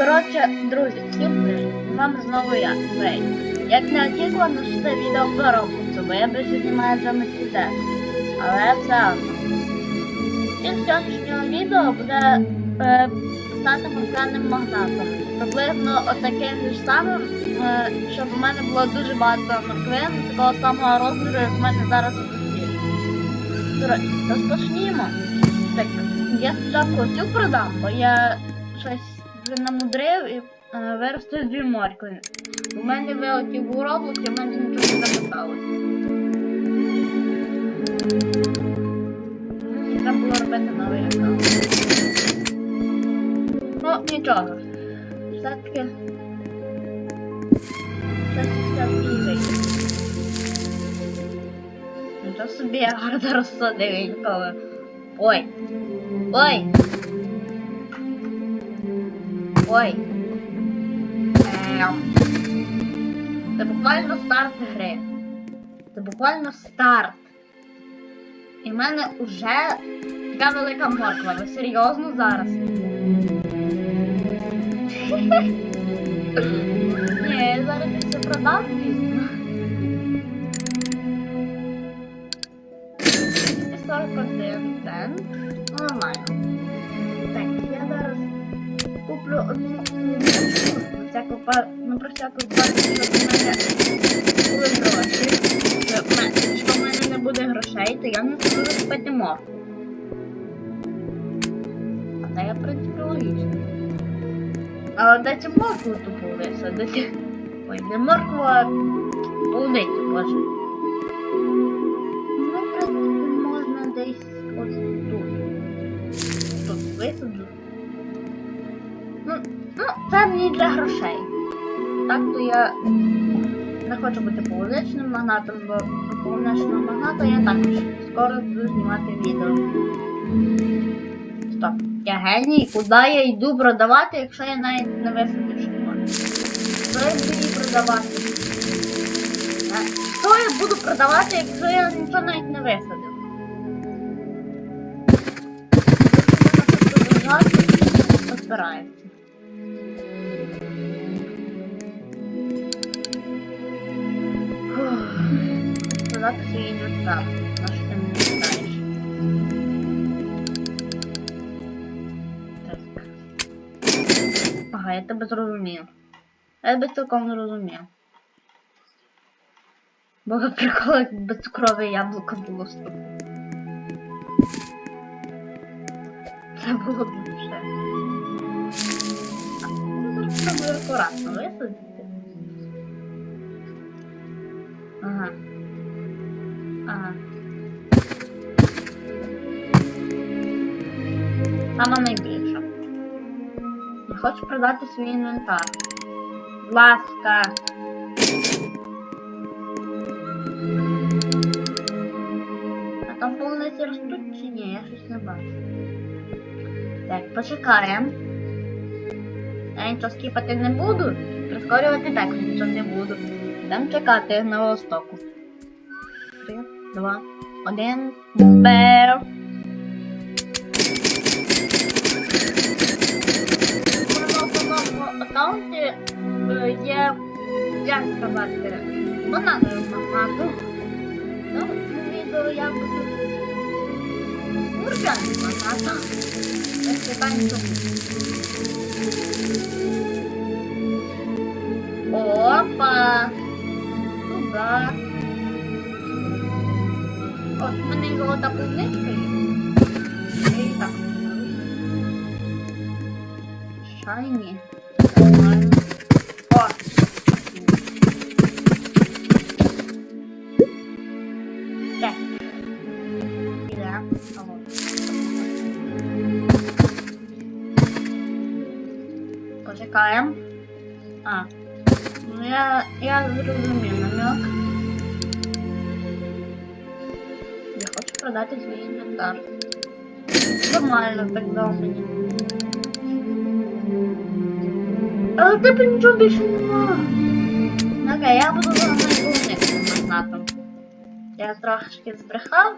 Коротше, друзі, всім привіт! З вами знову я, Фрей. Як не очікувано, що це відео про бо я більше знімаю за Мерседес. Але все одно. Ціль сьогоднішнього відео буде е, стати музикальним магнатом. Приблизно отаким ж самим, е, щоб в мене було дуже багато морквин, такого самого розміру, як в мене зараз у. Коротше, розпочнімо. Так, я спочатку цю продам, бо я щось вже намудрив і е, виростив дві моркви. У мене вилетів у Роблоксі, в мене нічого не записалось. Мені треба було робити новий аккаунт. Ну, нічого. Все-таки. Щось все-таки вийде. Нічого собі я гарно розсадив інколи. Ой. Ой. Ой. Ем. Це буквально старт гри. Це буквально старт. І в мене вже така велика морква. Ви серйозно зараз? Ні, я зараз це продам, звісно. 41 цент. Нормально. Куплю одну всяку па- ну, про всяку випадок, щоб в мене були гроші. Якщо в мене не буде грошей, то я не зможу купити морку. А це я, в принципі, логічно. Але де цю моркву тупу висадити? Ой, не моркву, а полуницю, боже. Я не хочу бути полуничним магнатом, бо полуничного магната я також скоро буду знімати відео. Стоп. Я геній, куди я йду продавати, якщо я навіть не висадив шоколад? Що я буду її продавати? Е, Що я буду продавати, якщо я нічого навіть не висадив? Розбирається. Продати свій інвентар. Наш інвентар. Так. Ага, я тебе зрозумів. Я тебе цілком не розумів. Було прикол, якби цукрове яблуко було з. Це було б вже. Ну, зараз акуратно висадити. Сама найбільша. Я хочу продати свій інвентар. Будь ласка. А там полниці ростуть чи ні? Я щось не бачу. Так, почекаємо. Я нічого скіпати не буду. Прискорювати також нічого не буду. Будемо чекати на востоку. Три, два, один. Бер. Є, як сказати, банановий магнату. Ну, відео я буду мурчаний магнатом. Ось чому. Опа! Туда. От, в мене його та полничка є. Я так. Шайні. Почекаємо. А. Ну я, я зрозумів намек. Я хочу продати свій інвентар. Нормально так дав мені. Але в тебе нічого більше нема. Ну, Окей, я буду за найголовнішим магнатом. Я трошки збрехав.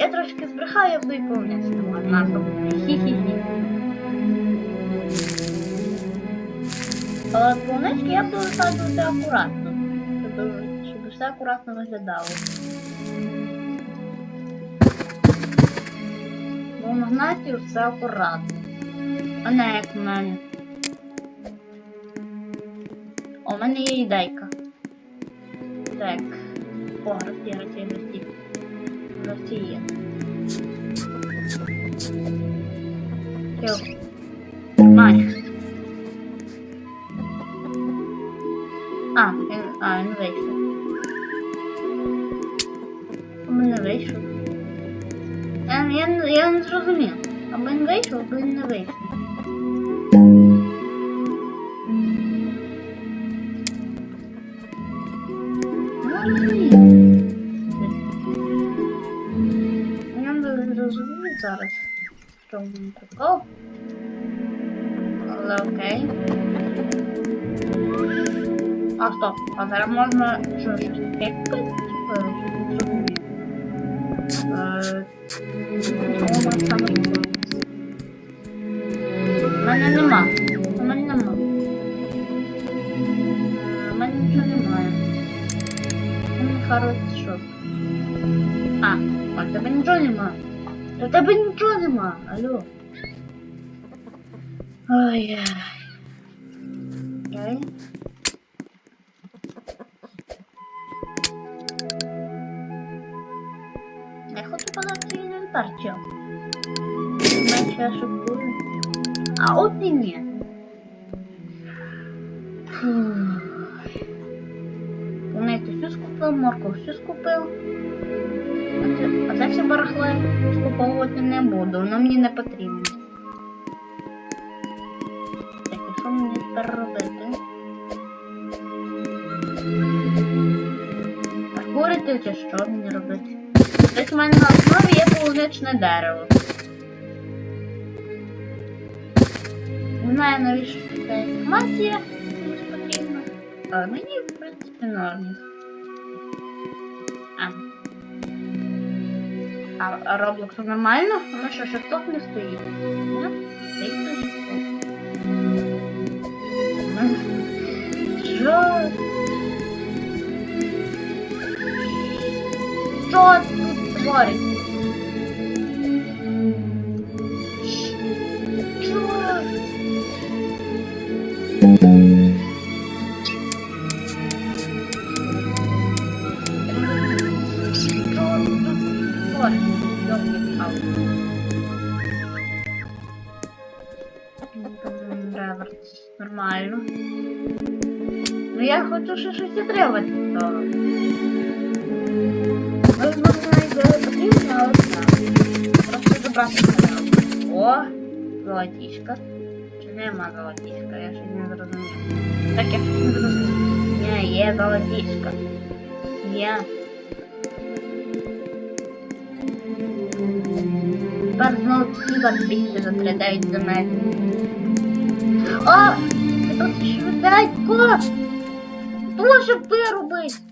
Я трошки збрехав, я буду і повністю магнатом. Хі-хі-хі. Але полунички я буду висаджувати акуратно. Щоб, щоб все акуратно виглядало. Бо в все акуратно. А не як в мене. О, в мене є ідейка. Так. О, Росія, Росія, Росія. Росія. Все. Він, а, він вийшов. У мене вийшов. Я, я, я не зрозумів. Або він вийшов, або він не вийшов. Не розумію. Я не розумію зараз, в чому прикол. Але окей. А стоп, а зараз можна що щось купили? У мене нема. У мене нема. У мене нічого немає. У мене хорошо. А, а тебе нічого нема. Та тебе нічого нема. Алло. Окей. Все скупив, морков все скупив. А це, все барахло скуповувати не буду, воно мені не потрібно. Так, і що мені тепер робити? Паркурити чи що мені робити? Десь у мене на основі є полуничне дерево. Не знаю, навіщо ця інформація мені, в принципі, норм. А, Roblox нормально? Ну що, ще хто не стоїть? Що? Що тут твориться? хочу ще щось отримати з того. Ви знову знайдете потрібно, але так. Просто забрати канал. О, золотішка. Чи нема золотішка? Я щось не зрозумів. Так, я щось не зрозумів. Ні, є золотішка. Є. Тепер знову хіба бігти за 3-9 земель. О! Дуже вирубить!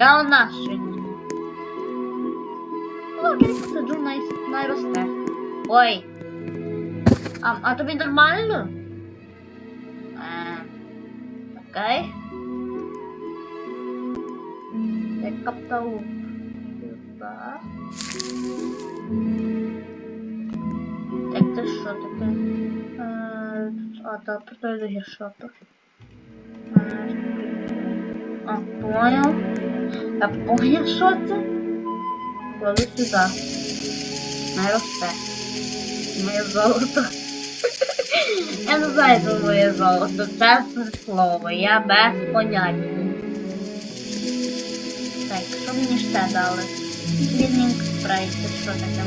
Галнашень. Ну, я посаджу на, на росте. Ой. А, а тобі нормально? А, окей. Як капталуп. Сюда. Так, це що таке? Е, А, так, протой до гіршоту. А, понял. Я понял, що це? Кладу сюди. Не росте. Моє золото. Я не знаю, це моє золото. Чесне слово, я без поняття. Так, що мені ще дали? Клінінг спрей, це що таке?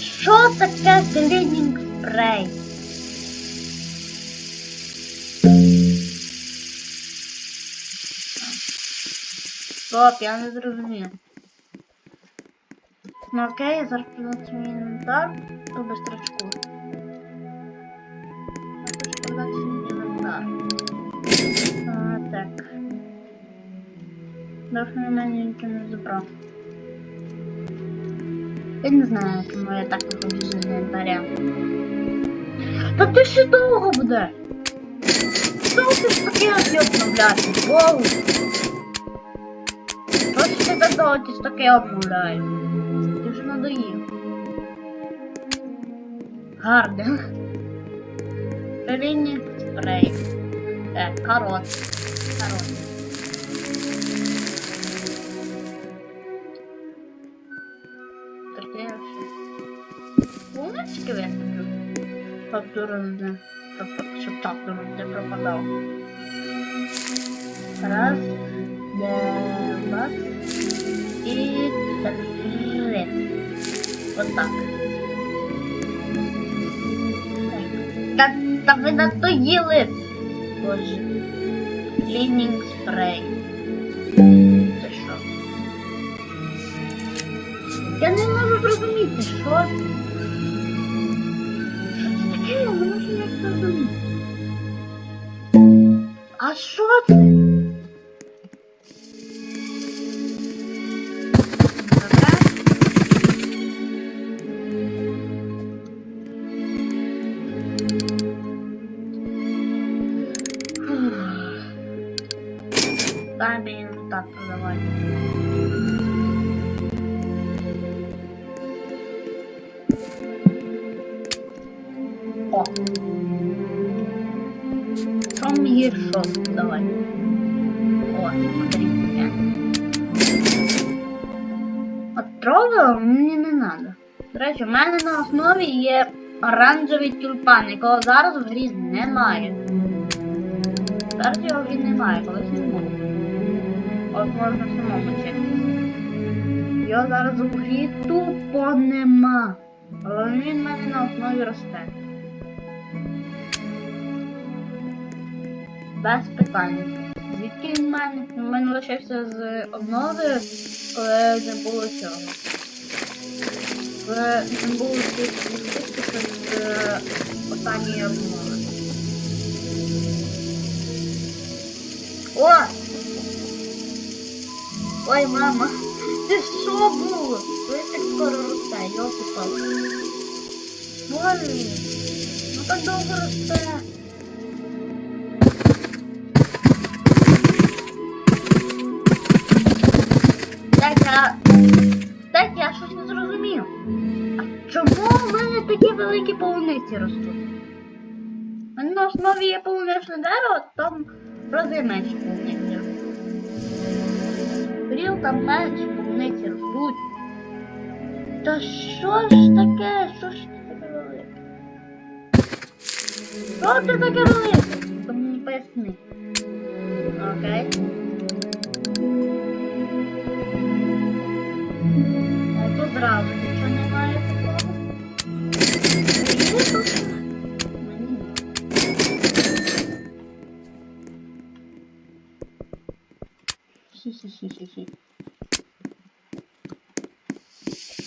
Що таке клінінг спрей? Стоп, я не зрозумів. Ну окей, я зараз продати мій інвентар по бистрочку. А, так. Довше на мене нічого не забрав. Я не знаю, чому я так виходжу з інвентаря. Та ти ще довго будеш! Що ти таке? Воу! Що довго ти ж таке обновляєш? Ти вже надоїв. Гарно. Релінні спрей. Так, карот. Карот. Таке все. Вулички висиплю. Щоб Щоб так турон не пропадав. Раз, два і так. Так, та ви надоїли. Боже. Клінінг спрей. Це що? Я не можу зрозуміти, що? Що це таке? Я не можу як. А що це? Дай мені так продавай. О. Here shop, давай. О, смотри, таке. От тролла мені не треба. До речі, в мене на основі є оранжевий тюльпан, якого зараз в грі немає. Зараз його в немає, колись. От можна самому чекати. Його зараз у грі тупо нема. Але він мене на основі росте. Без питань. Звідки в мене? В мене лишився з обнови, коли не було цього. Коли не було цих з е, останньої обнови. О! Ой, мама! Це що було? Ви так скоро росте, йолки палки Ой, ну так довго росте. Так, я... Так, я щось не зрозумів. А чому в мене такі великі полуниці ростуть? На основі є полуничне дерево, там рази менше полуниці ростуть. Бріл там менше полуниці ростуть. Та що ж таке? Що ж це таке велике? Що це таке велике? Тому мені поясни.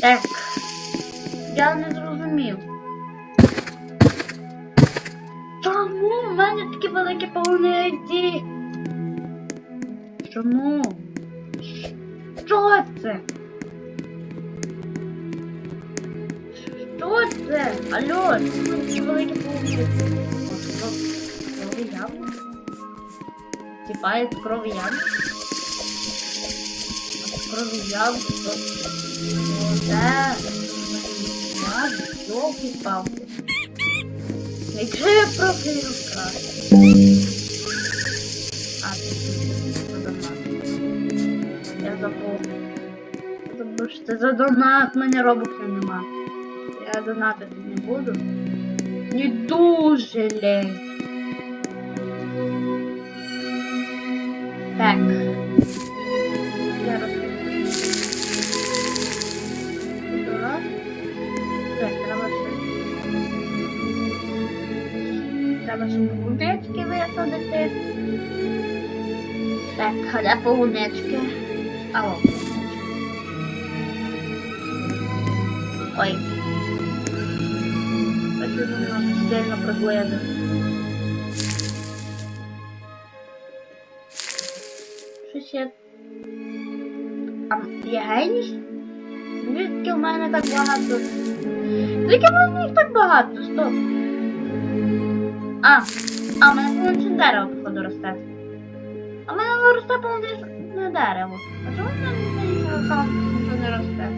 Так. Я не зрозумів. Чому в мене такі великі полуниці? Чому? Що це? Що це? Алло, чому такі великі полуниці? Крові яблук? Типа крові яблук? Крові яблук? Оце. Йолки палки. Якщо я трохи розкрашу. А, це. Я забув. Забув, що це за донат, мене робоксів нема. Я донатити не буду. Не дуже лень. Так. Наші полунички висадити. Так, а де полунички? А о. Ой. Він нас сильно приблизив. Щось я... А є геній? Звідки в мене так багато? Звідки в мене їх так багато? Стоп. А, а в мене повністю дерево, походу, росте. А в мене росте повністю дерево. А чому в мене нічого не росте?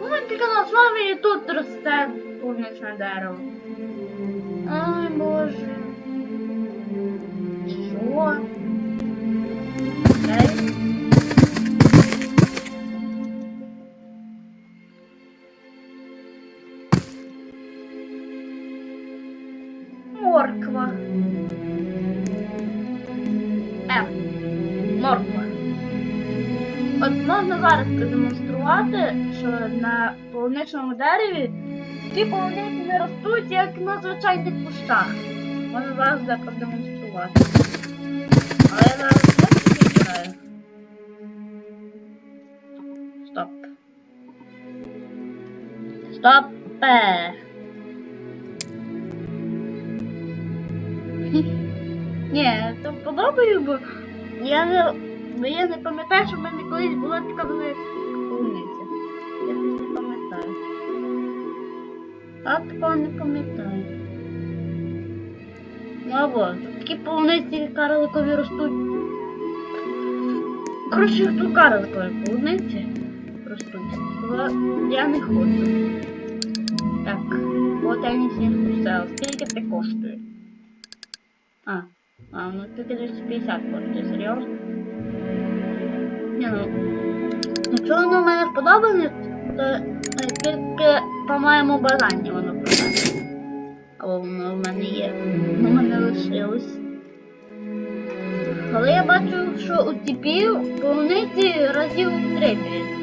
У мене тільки на славі і тут росте повністю дерево. Ай, боже. Що? Продемонструвати, що на полуничному дереві ті полуниці не ростуть, як на звичайних кущах. Можна зараз це продемонструвати. Але я зараз не збираю. Стоп. Стопе. Ні, то подобаю, бо я не, бо я не пам'ятаю, що в мене колись була така велика полуниця. Я не пам'ятаю. А такого не пам'ятаю. Ну або такі полуниці карликові ростуть. Коротше, тут карликові полуниці ростуть. Я не хочу. Так, я не сніг Скільки це коштує? А, а, ну тільки 250 коштує, серйозно? Ні, ну. Якщо воно в мене сподобане, то е, тільки по моєму бажанню воно продає. Або воно в мене є. Воно в мене лишилось. Але я бачу, що у типів полуниці разів в три більше.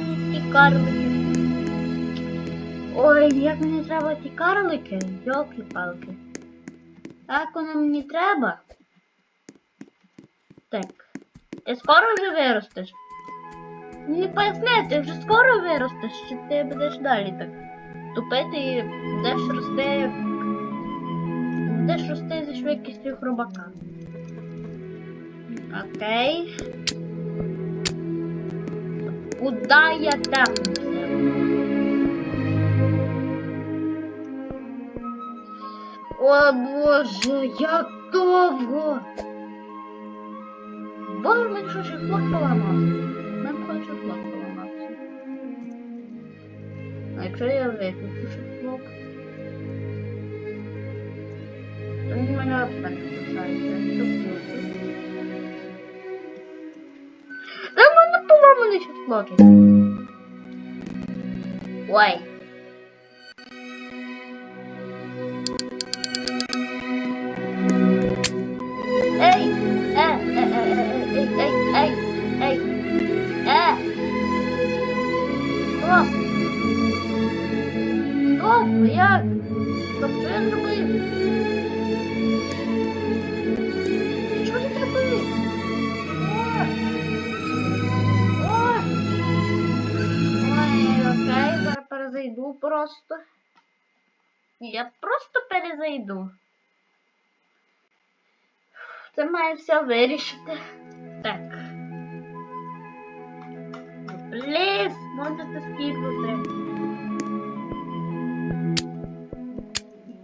У ті. Ой, як мені треба ті карлики, йолки-палки. Так воно мені треба. Так. Ти скоро вже виростеш? Мені поясни, ти вже скоро виростеш, чи ти будеш далі так тупити і будеш рости як. Будеш рости зі швидкістю хробака. Окей. Куда я тапнуся? О боже, як довго! Боже, мені що ще флаг поламався? Мене хоче флаг поламався. А якщо я виключу флаг? То він мене опять включається. Що включу? Та в мене поламані ще флаги. Ой. Стоп, як? Стоп, я зробив? Що я зробив? О! О! Ой, окей, зараз перезайду просто. Я просто перезайду. Це має все вирішити. Так. Пліс, можете скіпнути.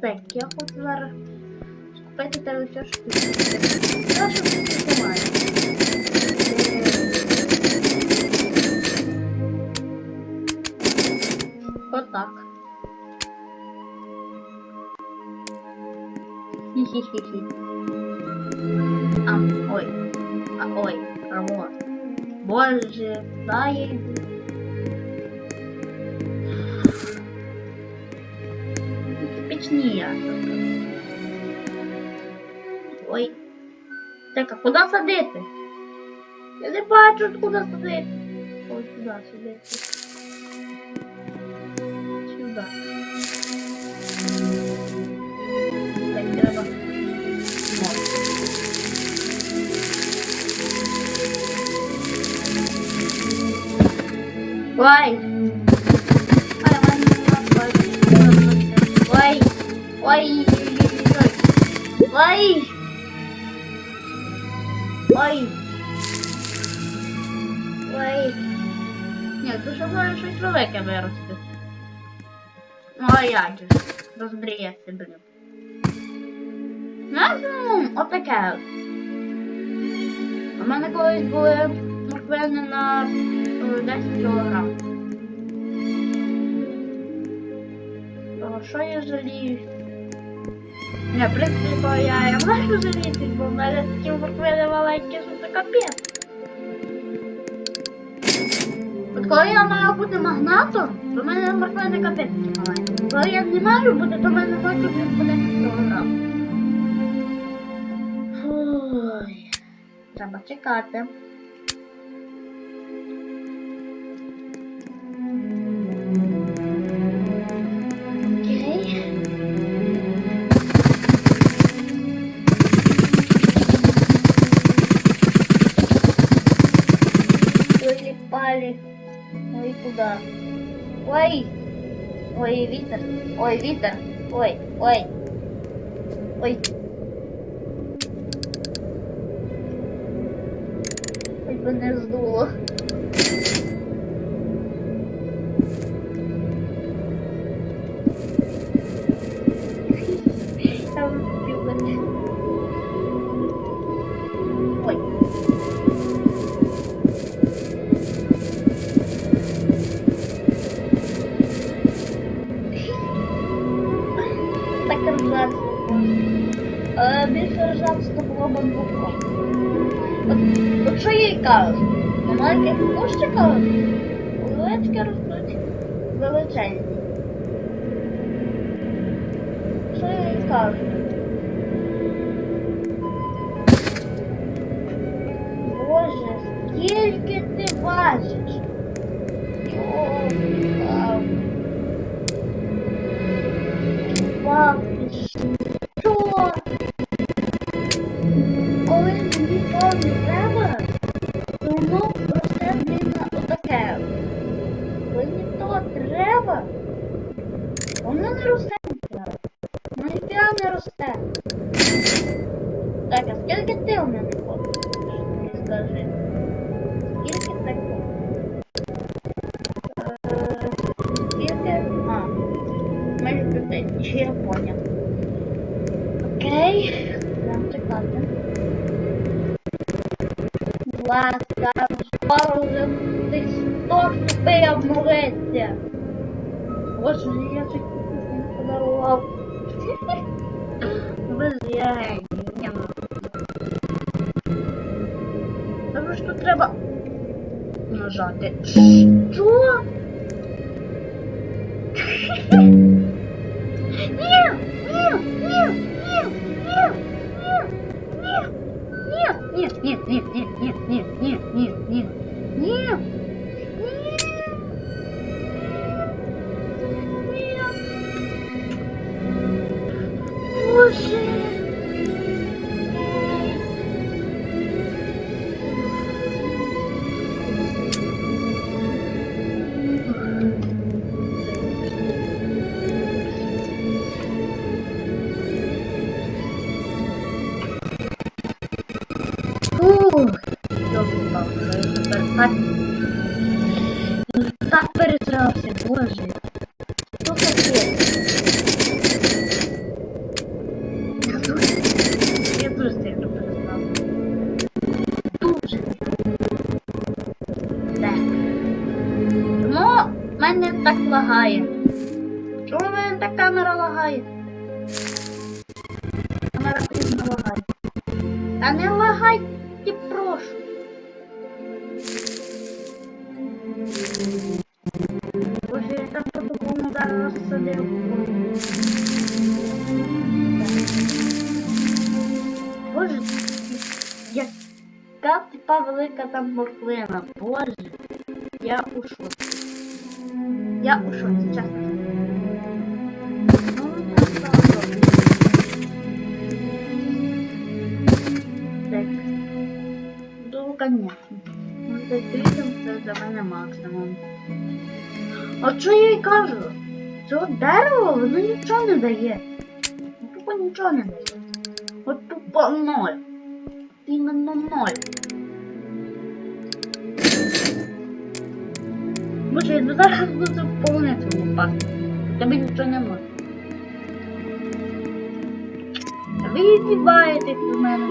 Так, я хочу зараз скупити телефон штуки. Я що тут немає. Отак. Хі-хі-хі-хі. А, ой. А, ой, Рамон. Боже, да etnia. Oi? Tá Até que acordar essa letra. Eu depois acho que acordar essa letra. Vou estudar essa letra. Why? Ой. Ой. Ой. Ой. Ні, тут може щось велике вирости. Ну, а як же? Розбріється, блін. Ну, отаке. от. У мене колись були морквини на е, 10 кілограм. Того, що я жалію? Не, принципі, я, я можу жаліти, бо в мене такі морквини маленькі, що це капець. От коли я маю бути магнатом, то в мене морквини капець такі маленькі. Коли я не маю бути, то в мене по 10 кілограм. Ой, треба чекати. Куда? Ой! Ой, Витер. Ой, Витер. Ой, ой. Ой. Ой, мене здуло. кущика лички ростуть величезні. Що я їй кажу? Боже, скільки ти бачиш? Йо, пап, пап, пішли. прикладня. Окей, прям прикладня. Ласка, пару тисяч топи обмолиться. Боже, я так не подарував. Блин, не Тому що треба нажати. Що? Велика там морквина. Боже, я у шоці. Я у шоці, чесно. Ну, так. Ну, конечно. Вот это видим, для мене максимум. От що я й кажу? Цього дерево воно нічого не дає. Тупо нічого не дає. От тупо ноль. Іменно ноль. Може, я зараз буду повнити лопати. Тебе нічого не може. Ви здіваєтесь з мене?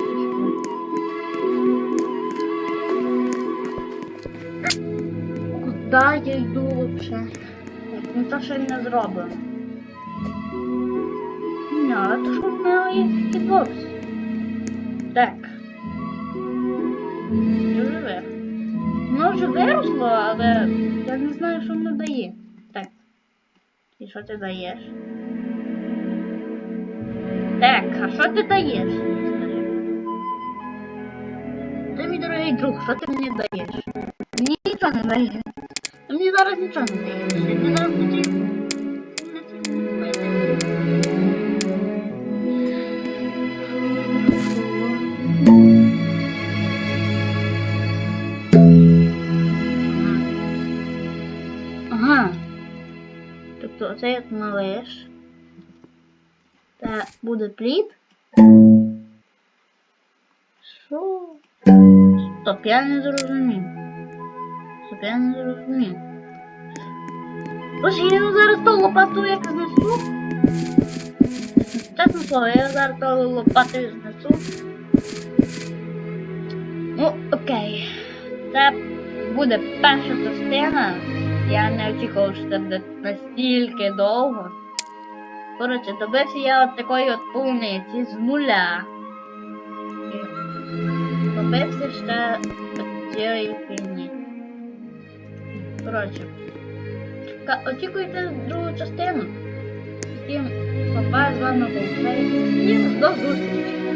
Куда я йду вообще? Ну то й не зроблено. Ні, а то що в мене є хітбокс? Вже виросло, але я не знаю, що воно дає. Так. І що ти даєш? Так, а що ти даєш? Скажи. Ти мій дорогий друг, що ти мені даєш? Мені нічого не даєш. Мені зараз нічого не даєш. Ти зараз не Тобто оце як малиш. Та буде плід. Що? Стоп, я не зрозумів. Стоп, я не зрозумів. Боже, я зараз то лопату як знесу. Чесно слово, я зараз то лопатою знесу. Ну, окей. Це буде перша частина. Я не очікував, що це буде настільки довго. Коротше, добився я от такої от полуниці з нуля. І добився ще от цієї фігні. Коротше. Очікуйте другу частину. Всім папа з вами був до зустрічі!